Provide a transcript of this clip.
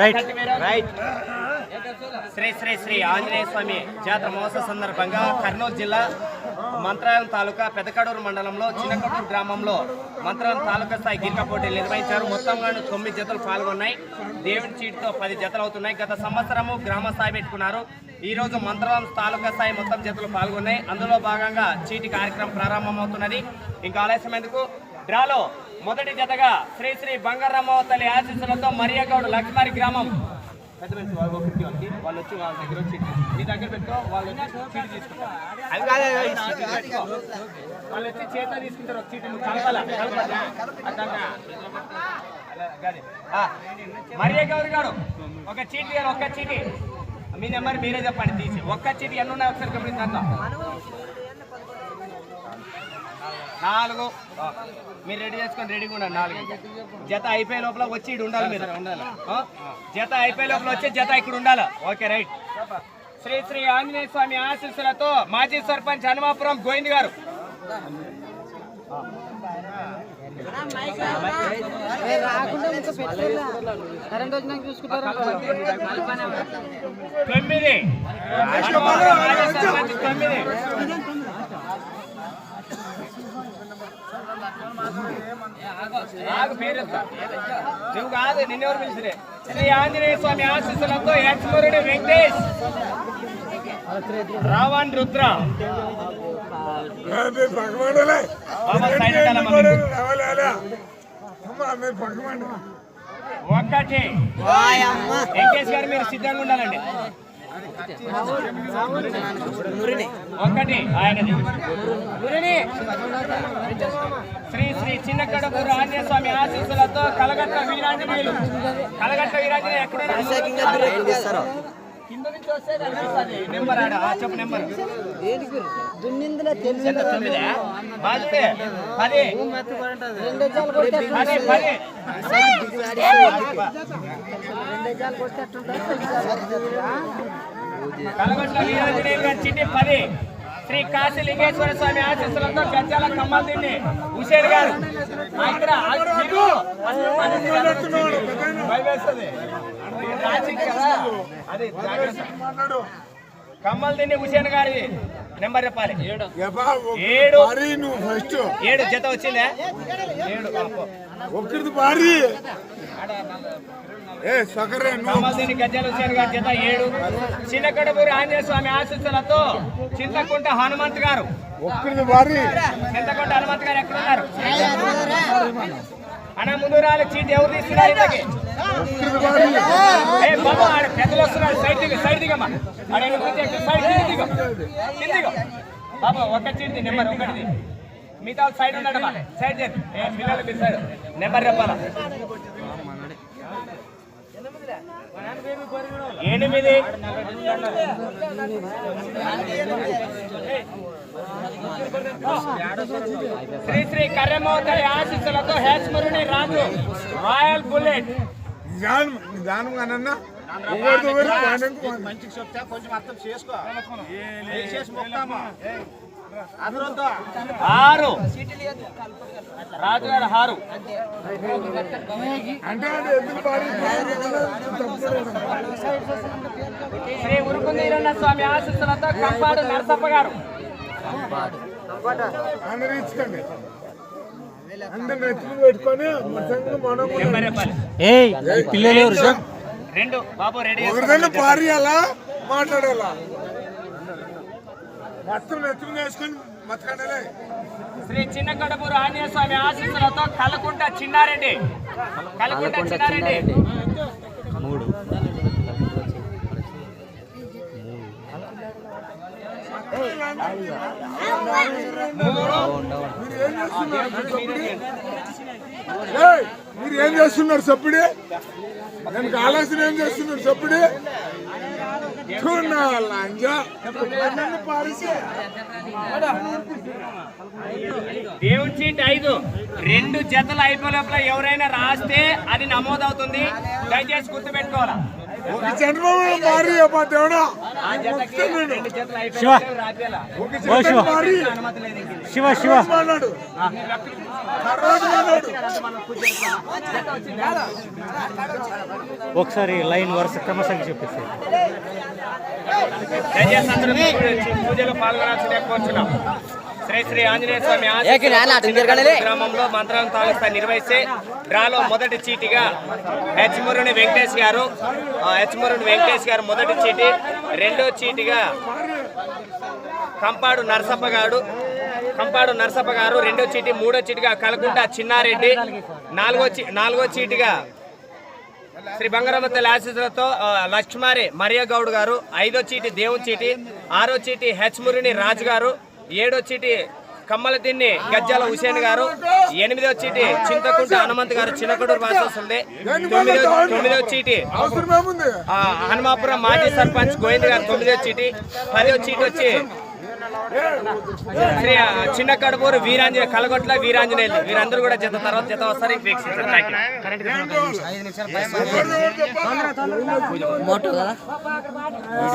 Right right Shri Shri Shri Anjaneya స్వామి జాతర మహోత్సవ సందర్భంగా కర్నూలు జిల్లా మంత్రాలయం తాలూకా పెదకడూరు మండలంలో చిన్నకడూరు గ్రామంలో మంత్రాలయం తాలూకా స్థాయి గిరిక పోటీలు నిర్వహించారు. మొత్తంగా తొమ్మిది జతలు పాల్గొన్నాయి. దేవుడి చీటితో పది జతలు అవుతున్నాయి. గత సంవత్సరము గ్రామ స్థాయి పెట్టుకున్నారు. ఈ రోజు మంత్రాలయం తాలూకా స్థాయి మొత్తం జతలు పాల్గొన్నాయి. అందులో భాగంగా చీటి కార్యక్రమం ప్రారంభమవుతున్నది. ఇంకా ఆలస్యం ఎందుకు డ్రాలో మొదటి జతగా శ్రీ శ్రీ బంగారమ్మ తల్లి ఆశీస్సులతో మరియగౌడ్ లక్ష్మారి గ్రామం. పెద్ద వాళ్ళు ఒకరికి వాళ్ళకి వాళ్ళు వచ్చి వాళ్ళ దగ్గర వచ్చి నీ దగ్గర పెట్టుకో వాళ్ళు వచ్చి చీటి తీసుకుంటారు. అది కాదు అది కాదు, చీటి పెట్టుకో. వాళ్ళు వచ్చి చేత తీసుకుంటారు ఒక చీటి నువ్వు కలపాల? మరియ గౌరి గారు ఒక చీటి గారు ఒక్క చీటి. మీ నెంబర్ మీరే చెప్పండి తీసి. ఒక్క చీటి ఎన్ని ఉన్నాయి ఒకసారి గమనించండి నాలుగు. మీరు రెడీ చేసుకొని రెడీగా ఉండండి నాలుగు. జత అయిపోయే లోపల వచ్చి ఇటు ఉండాలి మీరు. ఉండాలి. ఆ? జత అయిపోయే లోపల వచ్చి జత ఇక్కడ ఉండాలి. Okay right. శ్రీ శ్రీ ఆంజనేయ స్వామి ఆశీస్సులతో మాజీ సర్పంచ్ హనుమాపురం గోవింద్ గారు. కరెంట్ వచ్చినాక చూసుకుంటారు తొమ్మిది హనుమాపురం మాజీ సర్పంచ్ తొమ్మిది ఆగు పేరు చెప్తా. నువ్వు కాదు నిన్నెవరు పిలిచిరే శ్రీ ఆంజనేయ స్వామి ఆశీస్సులతో యక్షమురుడి వెంకటేష్ రావణ్ రుద్ర. వెంకటేష్ గారు మీరు సిద్ధంగా ఉండాలండి. ఒక్కటి ఆయనది. శ్రీ శ్రీ చిన్న కడపూరు ఆంజనేయ స్వామి ఆశీస్సులతో కలగట్ట వీరాంజనేయులు. కలగట్ట వీరాంజనేయులు ఎక్కడ కింద నుంచి వస్తే కనిపిస్తుంది. నెంబర్ ఆడ ఆ, చెప్పు నెంబర్. దున్నిందిలో తెలిసి ఎంత తొమ్మిదా? బాధ్యతే పది. రెండు ఎజాలు కొడితే పది పది. చిట్టి పది శ్రీ కాశీ లింగేశ్వర స్వామి ఆశీస్సులతో గజాల కమ్మలు తిండి హుసేన్ గారు. కమ్మలు తిండి హుసేన్ గారి నెంబర్ చెప్పాలి. ఏడు. ఏడు. జత వచ్చిందా? ఏడు. ఒక్కరిది భారీ గజ్జల హుసేన్ గారి జత ఏడు. చిన్నకడపూరి ఆంజనేయ స్వామి ఆశీస్సులతో చింతకుంట హనుమంత్ గారు. ఒక్కరిది భారీ చింతకుంట హనుమంత్ గారు ఎక్కడున్నారు? అన్న ముందు రాలి చీటి ఎవరు తీసుకున్నారు ఇంతకి? బాబా ఒక్క చీటి నెంబర్ ఒకటిది మిగతా సైడ్ ఉన్నాడమ్మా సైడ్ చేయండి ఏ పిల్లలు మీ సైడ్. నెంబర్ చెప్పాలా? ఎనిమిది. శ్రీ శ్రీ కర్రమోదయ ఆశీస్సులతో హేష్మరుని రాజు రాయల్ బుల్లెట్. నిదానం నిదానం అన్న. ఒకరిది ఒకరు మంచిగా చెప్తే కొంచెం అర్థం చేసుకో చేసి ఆరు ఆరు అంటే అది స్వామి ఆశిస్తులతో కంపాడు నరసప్ప గారు పెట్టుకొని పిల్లలు ఎవరు సార్? రెండు. బాబు రెడీ ఒకరిదన్నా మాట్లాడాలా? మొత్తం వేసుకొని మతకండలే శ్రీ చిన్న కడపూరు ఆంజనేయ స్వామి ఆశీస్సులతో కలకుంట చిన్నారెడ్డి. కలకుంట చిన్నారెడ్డి. మూడు. మీరు ఏం చేస్తున్నారు? మీరు ఏం చేస్తున్నారు సప్పుడే నేను ఆలోచన ఏం చేస్తున్నారు సప్పుడే దేవుడి చీట్ ఐదు. రెండు జతలు అయిపోయినప్పుడు ఎవరైనా రాస్తే అది నమోదవుతుంది. దయచేసి గుర్తుపెట్టుకోవాలా? ఒక చంద్రబాబు మారి అబ్బా దేవుడా శివ. శివ. శివ శివ. ఒకసారి లైన్ వరుస క్రమశంగా చెప్పేసి పూజలో పాల్గొనాల్సిందే కోరుచున్నాం. శ్రీ శ్రీ ఆంజనేయ స్వామి గ్రామంలో మంత్రాలను తాలూకా నిర్వహిస్తే డ్రాలో మొదటి చీటిగా హెచ్మురుని వెంకటేష్ గారు హెచ్మురుని వెంకటేష్ గారు మొదటి చీటి రెండో చీటిగా కంపాడు నరసప్ప గారు కంపాడు నరసప్ప గారు రెండో చీటి మూడో చీటిగా కలకుంట చిన్నారెడ్డి నాలుగో చీ నాలుగో చీటిగా శ్రీ బంగారమ్మ తల్లి ఆశీస్సులతో లక్ష్మారి మరియ గౌడ్ గారు ఐదో చీటి దేవుని చీటి ఆరో చీటి హెచ్ మురిని రాజు గారు ఏడో చీటి కమ్మల తిన్ని గజ్జాల హుసేన్ గారు ఎనిమిదో చీటి చింతకుంట హనుమంత్ గారు చిన్నకొడూరు వాసి వస్తుంది. తొమ్మిదో తొమ్మిదో హనుమాపురం మాజీ సర్పంచ్ గోవింద్ గారు తొమ్మిదో చీటి పదో చీటి వచ్చి శ్రీ చిన్న కడుపూరు వీరాంజనేయ కలగొట్ల వీరాంజనేయులు. వీరందరూ కూడా జత తర్వాత జత వస్తారు వీక్షించారు.